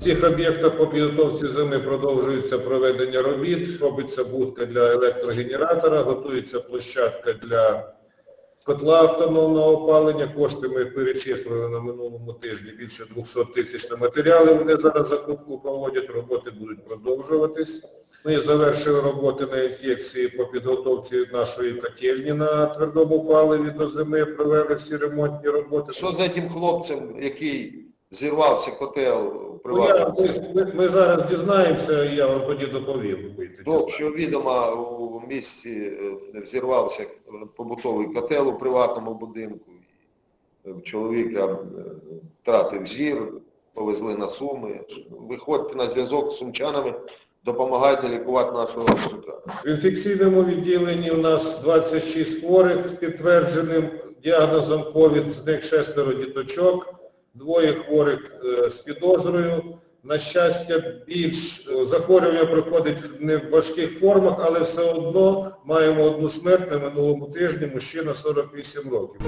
В цих об'єктах по підготовці зими продовжується проведення робіт, робиться будка для електрогенератора, готується площадка для котла автономного опалення. Кошти ми перечислили на минулому тижні більше 200 тисяч на матеріали. Вони зараз закупку проводять, роботи будуть продовжуватись. Ми завершили роботи на інфекції по підготовці нашої котельні на твердому паливі до зими, провели всі ремонтні роботи. Що за тим хлопцем, який зірвався котел в Ну, я- ми, ми, зараз дізнаємося, я вам тоді доповім. ви що відомо у місті е, взірвався побутовий котел у приватному будинку. Е, Чоловіка е, втратив зір, повезли на суми. Виходьте на зв'язок з сумчанами, допомагайте лікувати нашого мужика. В інфекційному відділенні у нас 26 хворих з підтвердженим діагнозом COVID, з них шестеро діточок, двоє хворих е, з підозрою. На щастя, більш е, захворювання проходить не в важких формах, але все одно маємо одну смерть на минулому тижні, мужчина 48 років.